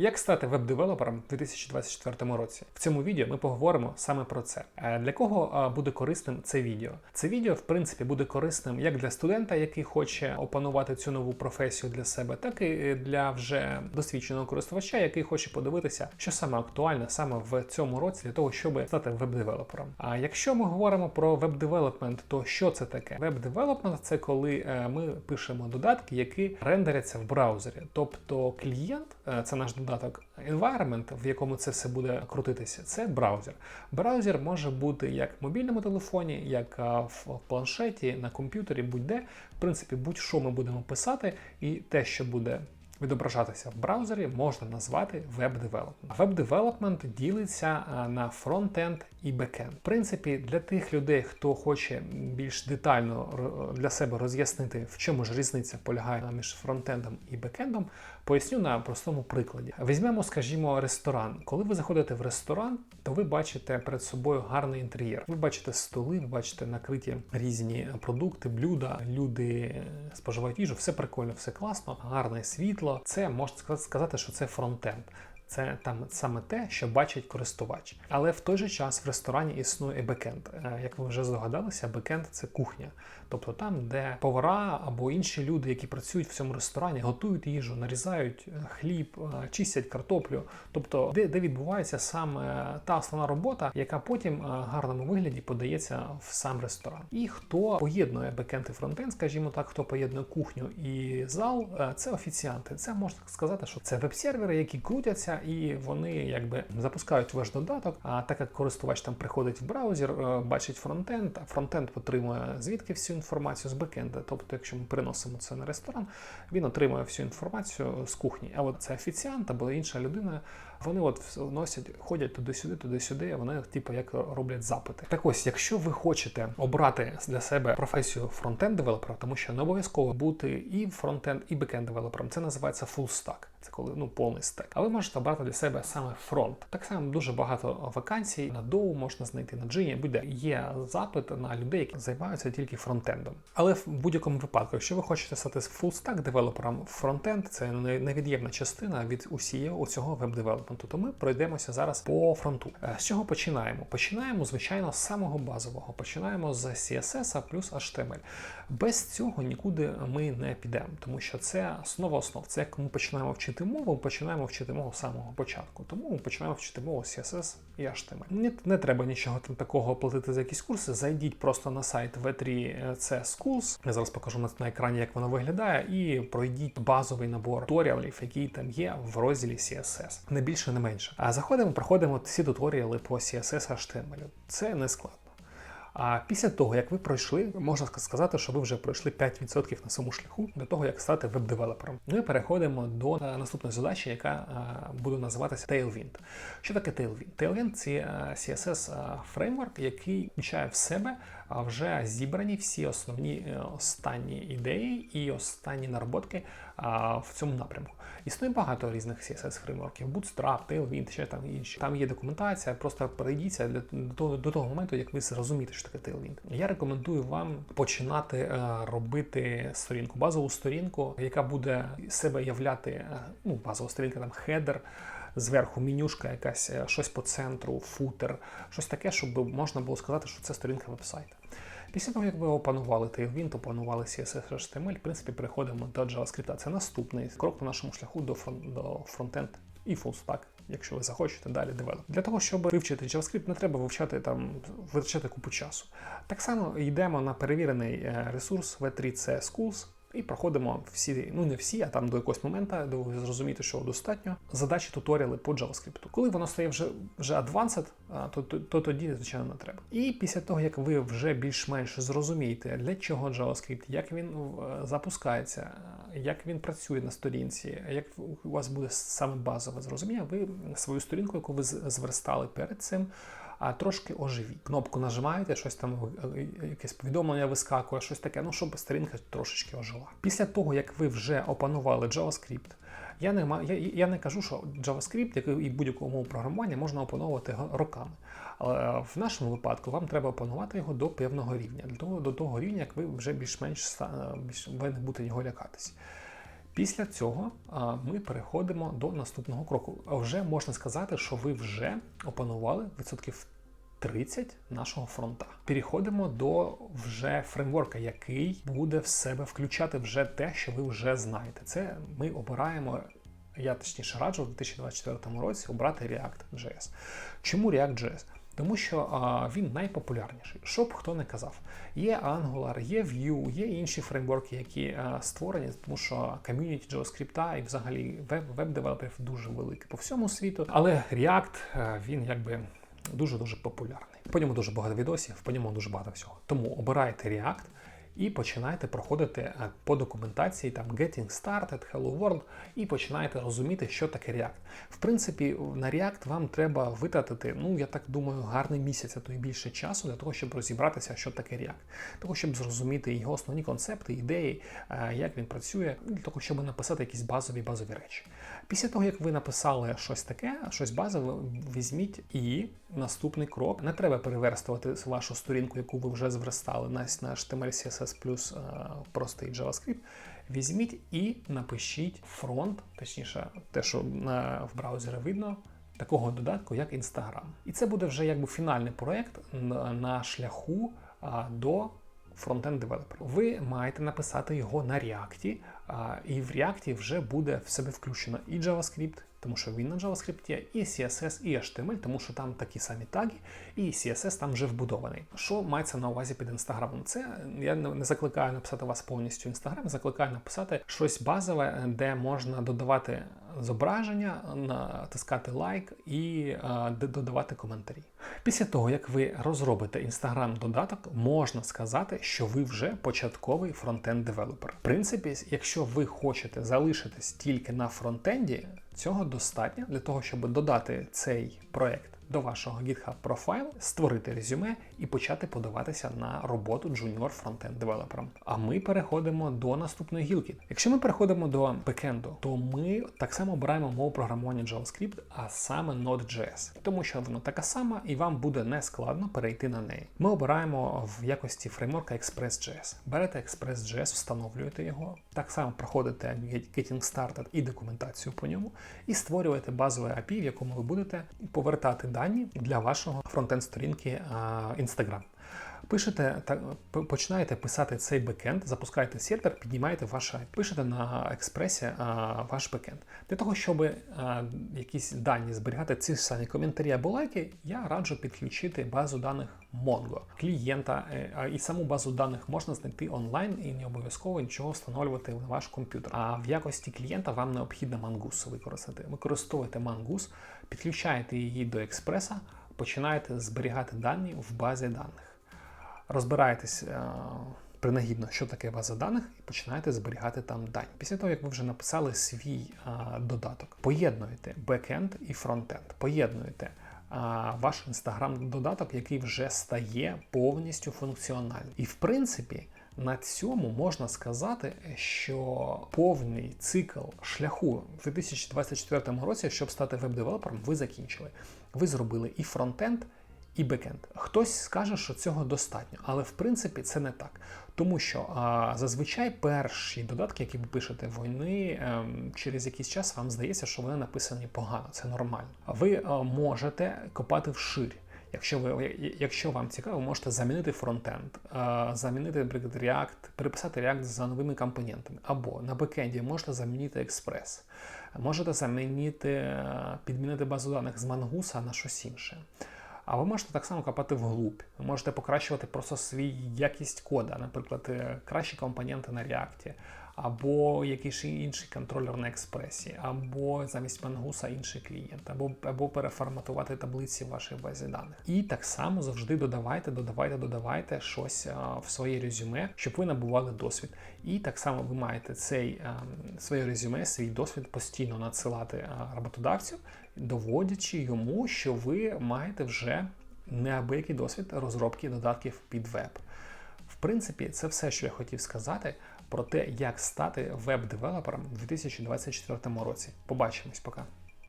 Як стати веб-девелопером у 2024 році? В цьому відео ми поговоримо саме про це. Е, Для кого е, буде корисним це відео? Це відео, в принципі, буде корисним як для студента, який хоче опанувати цю нову професію для себе, так і для вже досвідченого користувача, який хоче подивитися, що саме актуальне саме в цьому році для того, щоб стати веб-девелопером. А якщо ми говоримо про веб-девелопмент, то що це таке? Веб-девелопмент це коли е, ми пишемо додатки, які рендеряться в браузері. Тобто клієнт, це наш додаток, environment, в якому це все буде крутитися, це браузер. Браузер може бути як в мобільному телефоні, як в планшеті, на комп'ютері, будь-де. В принципі, будь-що ми будемо писати, і те, що буде. Відображатися в браузері можна назвати веб-девелопмент. Веб-девелопмент ділиться на фронтенд і бекенд. В принципі, для тих людей, хто хоче більш детально для себе роз'яснити, в чому ж різниця полягає між фронтендом і бекендом, поясню на простому прикладі. Візьмемо, скажімо, ресторан. Коли ви заходите в ресторан, то ви бачите перед собою гарний інтер'єр. Ви бачите столи, ви бачите накриті різні продукти, блюда. Люди споживають їжу, все прикольно, все класно, гарне світло. Це можна сказати, що це фронтенд. Це там саме те, що бачить користувач. Але в той же час в ресторані існує бекенд. Е, Як ви вже здогадалися, бекенд це кухня. Тобто там, де повара або інші люди, які працюють в цьому ресторані, готують їжу, нарізають е, хліб, е, чистять картоплю. Тобто, де, де відбувається саме та основна робота, яка потім в гарному вигляді подається в сам ресторан. І хто поєднує бекенд і фронтенд, скажімо так, хто поєднує кухню і зал, це офіціанти. Це можна сказати, що це веб-сервери, які крутяться, і вони якби запускають ваш додаток. А так як користувач там приходить в браузер, е, бачить фронтенд, а фронтенд отримує звідки всю інформацію з бекенда. Тобто, якщо ми приносимо це на ресторан, він отримує всю інформацію з кухні. А от це офіціант або інша людина. Вони от носять, ходять туди-сюди, туди-сюди. Вони, типу, як роблять запити. Так ось, якщо ви хочете обрати для себе професію фронтенд девелопера, тому що не обов'язково бути і фронтенд, і бекенд девелопером, це називається full stack. Це коли ну повний стек. А ви можете обрати для себе саме фронт. Так само дуже багато вакансій на Dow можна знайти на Джині. Буде є запит на людей, які займаються тільки фронтендом. Але в будь-якому випадку, якщо ви хочете стати stack девелопером, фронтенд це не- невід'ємна частина від усієї цього веб-девелопменту. То ми пройдемося зараз по фронту. Е, З чого починаємо? Починаємо, звичайно, з самого базового. Починаємо з CSS плюс HTML. Без цього нікуди ми не підемо, тому що це основа основ. Це як ми починаємо вчити мову, починаємо вчити мову з самого початку. Тому ми починаємо вчити мову CSS і HTML. Не, не треба нічого там такого платити за якісь курси. Зайдіть просто на сайт V3C Schools. Я зараз покажу на, екрані, як воно виглядає, і пройдіть базовий набор туторіалів, які там є в розділі CSS. Не не менше. А заходимо, проходимо всі туторіали по CSS HTML. Це не складно. А після того, як ви пройшли, можна сказати, що ви вже пройшли 5% на своєму шляху до того, як стати веб-девелопером. Ми переходимо до е, наступної задачі, яка е, буде називатися Tailwind. Що таке Tailwind? Tailwind – це е, CSS фреймворк, який включає в себе вже зібрані всі основні е, останні ідеї і останні нароботки в цьому напрямку. Існує багато різних CSS фреймворків, Bootstrap, Tailwind, ще там інші. Там є документація, просто перейдіться до того, до того моменту, як ви зрозумієте, що таке Tailwind. Я рекомендую вам починати е, робити сторінку, базову сторінку, яка буде себе являти е, ну, базова сторінка, там хедер. Зверху менюшка, якась е, щось по центру, футер, щось таке, щоб можна було сказати, що це сторінка вебсайта. Після того, як ви опанували Tailwind, опанували CSS HTML, в принципі, переходимо до JavaScript. Це наступний крок на нашому шляху до фрон- до фронтенд і full-stack, якщо ви захочете далі девелоп. Для того, щоб вивчити JavaScript, не треба вивчати там, витрачати купу часу. Так само йдемо на перевірений е, ресурс V3C Schools. І проходимо всі, ну не всі, а там до якогось моменту, де ви зрозумієте, що достатньо задачі туторіали по JavaScript. Коли воно стає вже вже advanced, то, то, то тоді, звичайно, не треба. І після того, як ви вже більш-менш зрозумієте, для чого JavaScript, як він е, запускається, е, як він працює на сторінці, як у вас буде саме базове зрозуміння, ви свою сторінку, яку ви зверстали перед цим, а трошки оживіть. Кнопку нажимаєте, щось там е, е, якесь повідомлення вискакує, щось таке, ну щоб сторінка трошечки ожила. Після того, як ви вже опанували JavaScript, я не я, я не кажу, що JavaScript, як і будь-яку мову програмування, можна опановувати роками. Але в нашому випадку вам треба опанувати його до певного рівня, до того, до того рівня, як ви вже більш-менш більш ви не будете його лякатись. Після цього ми переходимо до наступного кроку. Вже можна сказати, що ви вже опанували відсотків 30 нашого фронта. Переходимо до вже фреймворка, який буде в себе включати вже те, що ви вже знаєте. Це ми обираємо. Я точніше раджу в 2024 році обрати React.js. Чому React.js? Тому що а, він найпопулярніший. Що б хто не казав. Є Angular, є Vue, є інші фреймворки, які а, створені, тому що ком'юніті JavaScript і взагалі веб, веб-девелоперів дуже велике по всьому світу. Але React він якби дуже-дуже популярний. По ньому дуже багато відосів, по ньому дуже багато всього. Тому обирайте React і починаєте проходити е, по документації там Getting Started, Hello World, і починаєте розуміти, що таке React. В принципі, на React вам треба витратити, ну я так думаю, гарний місяць, а то і більше часу для того, щоб розібратися, що таке React, того, щоб зрозуміти його основні концепти, ідеї, е, як він працює, для того, щоб написати якісь базові базові речі. Після того, як ви написали щось таке, щось базове, візьміть і наступний крок. Не треба переверстувати вашу сторінку, яку ви вже зверстали на HTML, CSS плюс е, простий JavaScript. Візьміть і напишіть фронт, точніше, те, що на, в браузері видно. Такого додатку, як Instagram. І це буде вже якби фінальний проєкт на, шляху а, до фронтенд девелопера. Ви маєте написати його на React, і в React вже буде в себе включено і JavaScript, тому що він на JavaScript, і CSS, і HTML, тому що там такі самі таги, і CSS там вже вбудований. Що мається на увазі під Instagram? Це я не закликаю написати вас повністю Instagram, закликаю написати щось базове, де можна додавати зображення, натискати лайк і а, додавати коментарі. Після того, як ви розробите Instagram додаток, можна сказати, що ви вже початковий фронтенд девелопер. В принципі, якщо ви хочете залишитись тільки на фронтенді, цього достатньо для того, щоб додати цей проект до вашого GitHub профайлу, створити резюме і почати подаватися на роботу junior фронтенд девелопером. А ми переходимо до наступної гілки. Якщо ми переходимо до бекенду, то ми так само обираємо мову програмування JavaScript, а саме Node.js, тому що вона така сама і вам буде не складно перейти на неї. Ми обираємо в якості фреймворка Express.js. Берете Express.js, встановлюєте його, так само проходите Getting Started і документацію по ньому, і створюєте базове API, в якому ви будете повертати дані для вашого фронтенд-сторінки Instagram. Пишете та починаєте писати цей бекенд, запускаєте сервер, піднімаєте ваше, пишете на експресі а, ваш бекенд. Для того, щоб а, якісь дані зберігати, ці самі коментарі або лайки, я раджу підключити базу даних Mongo клієнта. І саму базу даних можна знайти онлайн і не обов'язково нічого встановлювати на ваш комп'ютер. А в якості клієнта вам необхідно Mongoose використати. Використовуєте Mongoose, підключаєте її до експреса, починаєте зберігати дані в базі даних розбираєтесь е, принагідно, що таке база даних, і починаєте зберігати там дані. Після того, як ви вже написали свій е, додаток, поєднуєте бекенд і фронтенд, поєднуєте ваш інстаграм-додаток, який вже стає повністю функціональним. І в принципі. На цьому можна сказати, що повний цикл шляху в 2024 році, щоб стати веб-девелопером, ви закінчили. Ви зробили і фронтенд, і бекенд. Хтось скаже, що цього достатньо, але в принципі це не так. Тому що а, зазвичай перші додатки, які ви пишете, вони ем, через якийсь час вам здається, що вони написані погано, це нормально. Ви а, можете копати вширь. Якщо ви, якщо вам цікаво, можете замінити фронтенд, замінити наприклад, React, переписати React за новими компонентами. Або на бекенді можете замінити Express, можете замінити, підмінити базу даних з Mongoose на щось інше. А ви можете так само копати вглуб. Ви можете покращувати просто свій якість кода, наприклад, е, кращі компоненти на React, або якийсь інший контролер на експресі, або замість Мангуса інший клієнт, або або переформатувати таблиці в вашій базі даних. І так само завжди додавайте, додавайте, додавайте щось в своє резюме, щоб ви набували досвід. І так само ви маєте цей своє резюме, свій досвід постійно надсилати роботодавцю, доводячи йому, що ви маєте вже неабиякий досвід розробки додатків під веб. В принципі, це все, що я хотів сказати про те, як стати веб-девелопером у 2024 році. Побачимось, пока.